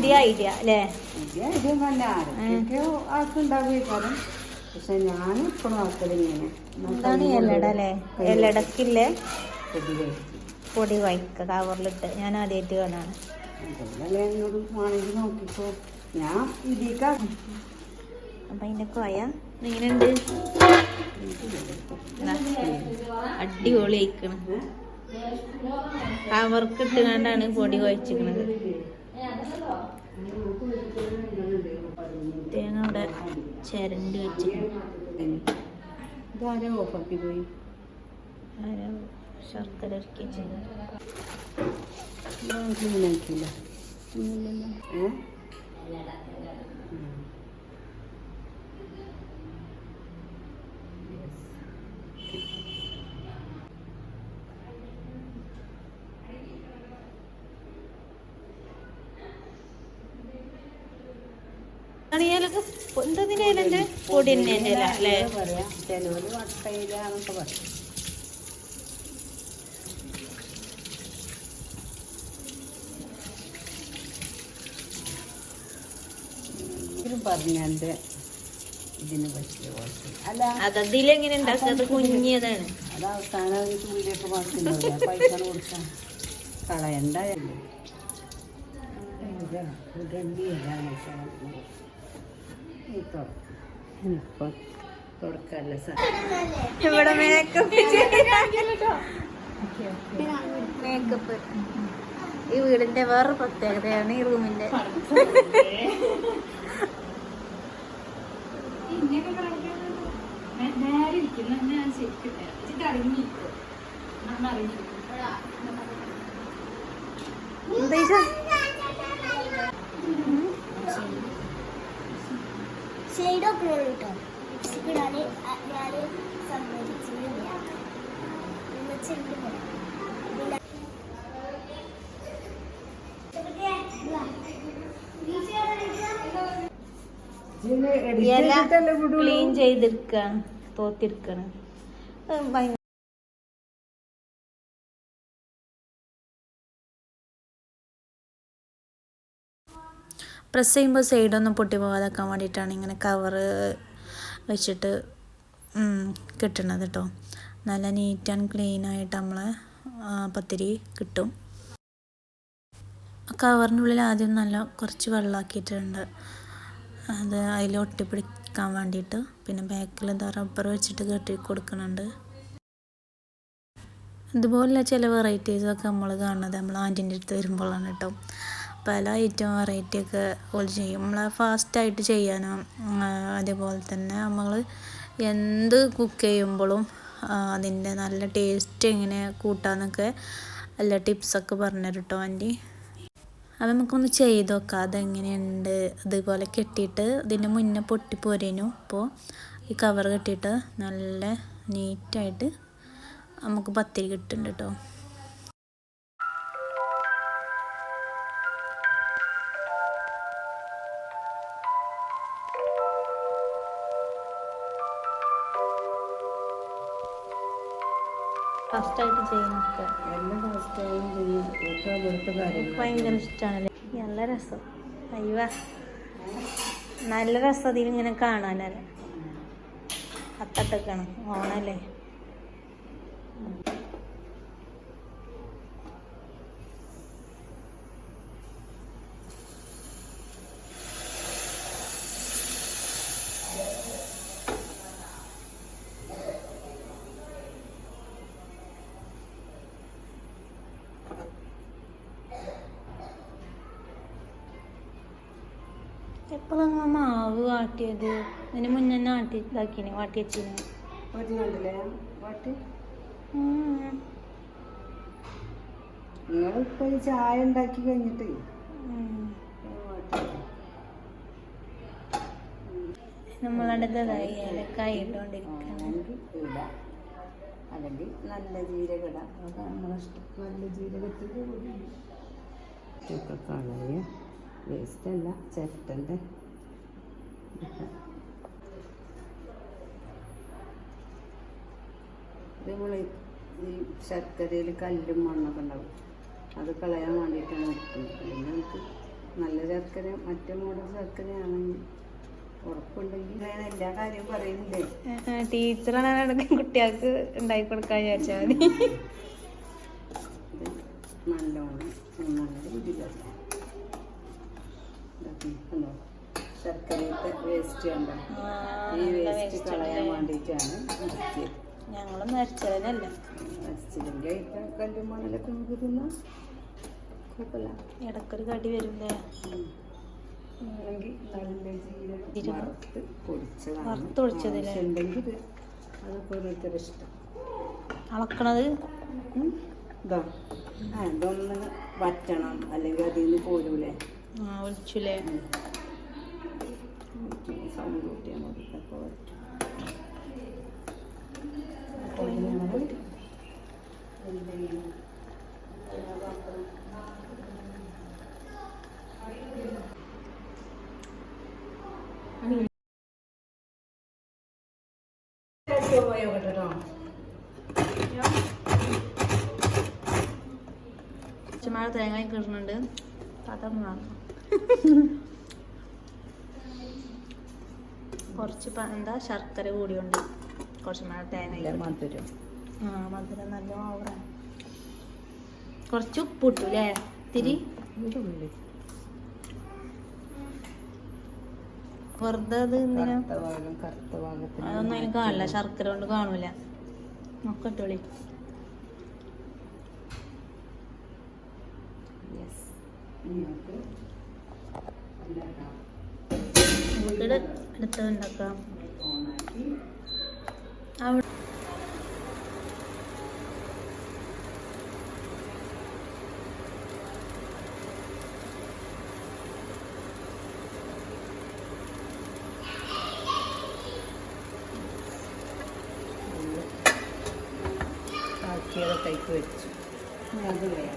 പുതിയ ഐഡിയ അല്ലേ? പുതിയ ഐഡിയ പക്ഷെ ഞാൻ ഇപ്പോഴും ആക്കലിങ്ങനെ എന്താണ് എല്ലട അല്ലേ? എല്ലടക്കില്ലേ? പൊടി കഴിക്കും പൊടി വയ്ക്ക കവറിലിട്ട്. ഞാൻ ആദ്യമായിട്ട് കാണാണ്. നോക്കിക്കോ. ഞാൻ ഇതിക്ക. അപ്പൊ അതിന്റെ കോയ. എങ്ങനെയുണ്ട് അടിപൊളി അയക്കണം കവർക്ക് ഇട്ടുകൊണ്ടാണ് പൊടി കുഴച്ചിക്കണത് തേങ്ങ അവിടെ ചിരണ്ടി വെച്ചിട്ടുണ്ട് ഇതാരോ ഓഫാക്കി പോയി? ആരോ ശർക്കര ഇറക്കി വെച്ചത്? ക്ലീനാക്കില്ല ഏ? എന്തതിന്റെ ഇല അല്ലേ എന്റെ ഇതിന് പറ്റിയ അല്ല അതതിലെങ്ങനെ ഉണ്ടാക്കുന്നത് കുഞ്ഞിയതാണ് അത് അവസാനം ഒരു തുള്ളിയൊക്കെ മാറ്റുന്നില്ല പൈസ കൊടുക്കാൻ കളയണ്ടല്ലേ ഇപ്പൊ തുടക്കല്ല സാർ ഇവിടെ മേക്കപ്പ് മേക്കപ്പ് ഈ വീടിന്റെ വേറെ പ്രത്യേകതയാണ് ഈ റൂമിന്റെ. എന്താ ഇത്? ഷെയ്ഡൊക്കെ കേട്ടോ. ലിപ്സ്റ്റിക് ഇടാന് ഞാൻ ചെണ്ട് ക്ലീൻ ചെയ്തെടുക്കാണ് തോത്തിരിക്കാണ്. പ്രസ് ചെയ്യുമ്പോൾ സൈഡൊന്നും പൊട്ടി പോകാതാക്കാൻ വേണ്ടിയിട്ടാണ് ഇങ്ങനെ കവറ് വെച്ചിട്ട് കിട്ടണത് കേട്ടോ നല്ല നീറ്റ് ആൻഡ് ക്ലീൻ ആയിട്ട് നമ്മളെ പത്തിരി കിട്ടും. കവറിന്റെ ഉള്ളിൽ ആദ്യം നല്ല കുറച്ച് വെള്ളമാക്കിയിട്ടുണ്ട് അത് അതിൽ ഒട്ടിപ്പിടിക്കാൻ വേണ്ടിയിട്ട്. പിന്നെ ബാക്കിൽ എന്താ റബ്ബർ വെച്ചിട്ട് കെട്ടി കൊടുക്കുന്നുണ്ട്. ഇതുപോലുള്ള ചില വെറൈറ്റീസൊക്കെ നമ്മൾ കാണുന്നത് നമ്മൾ ആന്റീന്റെ അടുത്ത് വരുമ്പോഴാണ് കേട്ടോ പല ഐറ്റം വെറൈറ്റി ഒക്കെ ഓൾ ചെയ്യും. നമ്മളെ ഫാസ്റ്റായിട്ട് ചെയ്യാനും അതേപോലെ തന്നെ നമ്മൾ എന്ത് കുക്ക് ചെയ്യുമ്പോഴും അതിന്റെ നല്ല ടേസ്റ്റ് എങ്ങനെ കൂട്ടാന്നൊക്കെ എല്ലാ ടിപ്സൊക്കെ പറഞ്ഞുതരും കേട്ടോ ആന്റി. അപ്പം നമുക്കൊന്ന് ചെയ്ത് നോക്കാം. അതെങ്ങനെയുണ്ട്? അതുപോലെ കെട്ടിയിട്ട് ഇതിന്റെ മുന്നേ പൊട്ടിപ്പോരേനു അപ്പോൾ ഈ കവർ കെട്ടിയിട്ട് നല്ല നീറ്റായിട്ട് നമുക്ക് പത്തിരി കിട്ടുന്നുണ്ട് കേട്ടോ ഫസ്റ്റായിട്ട് ചെയ്യുന്നൊക്കെ എല്ലാ ഫസ്റ്റായും ചെയ്യും. ഭയങ്കര നല്ല രസം. അയ്യ നല്ല രസം അതിലിങ്ങനെ കാണാനല്ലേ? അത്തട്ടൊക്കെയാണ്. ഓണല്ലേ? എപ്പോഴാണ് മാവ് വാട്ടിയത് ഇതിന് മുന്നേ തന്നെ ആട്ടി ഇതാക്കിനെ വാട്ടി വെച്ചിന് നിങ്ങളിപ്പോ ഈ ചായ ഉണ്ടാക്കി കഴിഞ്ഞിട്ട്? ഏലക്കായ അല്ലെങ്കിൽ നല്ല ജീരകട നമ്മളെ നല്ല ജീരകത്തിന്റെ കൂടി. ഇതൊക്കെ കളയ വേസ്റ്റല്ല ചിരട്ടന്റെ നമ്മൾ ഈ ശർക്കരയിൽ കല്ലും മണ്ണൊക്കെ ഉണ്ടാവും. അത് കളയാൻ വേണ്ടിയിട്ടാണ് എടുക്കുന്നത് പിന്നെ നമുക്ക് നല്ല ശർക്കര മറ്റേ മോഡൽ ശർക്കരയാണെങ്കിൽ ഉറപ്പുണ്ടെങ്കിൽ ഞാൻ എല്ലാ കാര്യവും പറയുന്നില്ലേ? ടീച്ചറാണ് കുട്ടികൾക്ക് ഉണ്ടാക്കി കൊടുക്കാൻ വിചാരിച്ചാൽ മതി. നല്ലോണം നല്ല രീതിയിലല്ല കണ്ടോ ശർക്കരത്തെ വേസ്റ്റ് കണ്ടോ? ഈ വേസ്റ്റ് കളയാൻ വേണ്ടിയിട്ടാണ് ഞങ്ങളും നരച്ചതല്ല നശിച്ചില്ലെങ്കിൽ ഇപ്പം കല്ലും മണലൊക്കെ നമുക്ക് തിന്നാം. കുഴപ്പമില്ല. ഇടക്കൊരു കടി അതൊക്കെ ഓരോരുത്തരുടെ ഇഷ്ടം. അളക്കണത്. ഇതാ ഇതൊന്ന് വറ്റണം. അല്ലെങ്കിൽ അതിൽ നിന്ന് പോരൂലേ? എന്തെങ്കിലും കേട്ടോ ചുമ്മാ തേങ്ങ കിട്ടുന്നുണ്ട് പതം വാങ്ങും കുറച്ച് എന്താ ശർക്കര കൂടിയുണ്ട്. കുറച്ച് മഴ തേങ്ങ മധുരം? ആ മധുരം നല്ല ഓവറാണ് കുറച്ച് ഉപ്പിട്ടു അല്ലേ ഇതുള്ളി വെറുതെ അത് എന്തിനാ? അതൊന്നും അതിന് കാണില്ല ശർക്കര കൊണ്ട് കാണൂല. നോക്കട്ടോളി ഇട്ടോളി Mm -hmm. നമുക്കിത് അടുത്തത് ഉണ്ടാക്കാം ഓണാക്കി അവിടെ ബാക്കിയൊക്കെ കൈക്ക് വെച്ചു. അത് വേറെ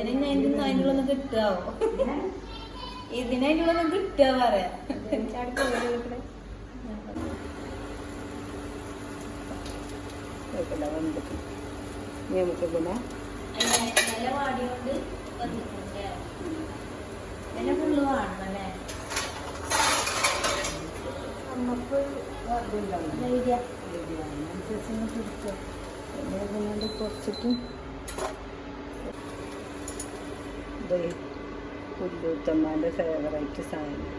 ഇതിനെ അതിന്റെ അതിനുള്ളൊന്നും കിട്ടാവോ? ഇതിനെ അതിനുള്ളൊന്നും കിട്ടുക പറയാ? നമുക്ക് പിന്നെ വാടണം അല്ലേ നമുക്ക് അതുണ്ടാവും ഐഡിയ. അതിനനുസരിച്ച് പിടിച്ചോ പിന്നെ കുറച്ചിട്ട് ഇത് പുല്ലൂത്തമ്മാന്റെ ഫേവറേറ്റ് സാധനം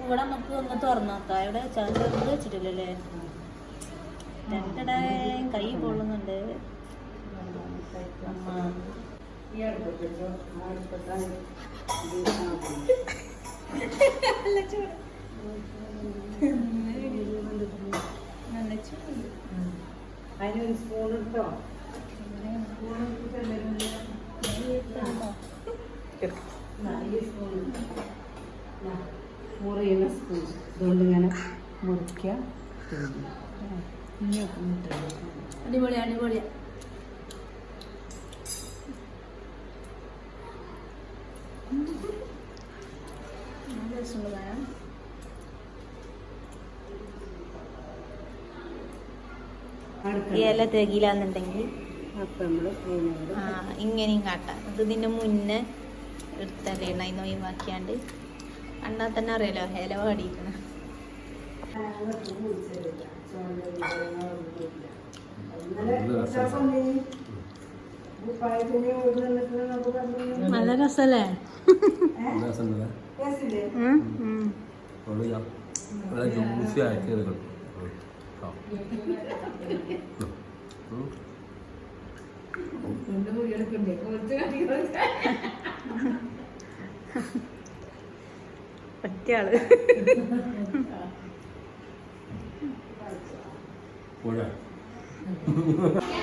ഇവിടെ നമുക്ക് ഒന്ന് തുറന്നു നോക്കാം. ഇവിടെ ചെറുത് വെച്ചിട്ടില്ലല്ലേ രണ്ടടേ കൈ പൊള്ളുന്നുണ്ട്. അമ്മ നല്ല ചൂട് നല്ല ചൂട് അതിനൊരു സ്പൂൺ ഇട്ടോ സ്പൂൺ മുറിയുന്ന സ്പൂൺ ഇതുകൊണ്ട് ഇങ്ങനെ മുറിക്കുക ഇനിയൊക്കെ മുട്ട കാണാൻ ഇല ആ ഇങ്ങനെയും കാട്ടാം. ഇത് ഇതിന്റെ മുന്നേ എടുത്തല്ലേ അതിന് ഒഴിവാക്കിയാണ്ട് കണ്ടാൽ തന്നെ അറിയാലോ ഇല പാടിയിരിക്കണ നല്ല രസല്ലേ? ജ്യൂസി ആക്കിയത് പറ്റിയാൾ പോരാ.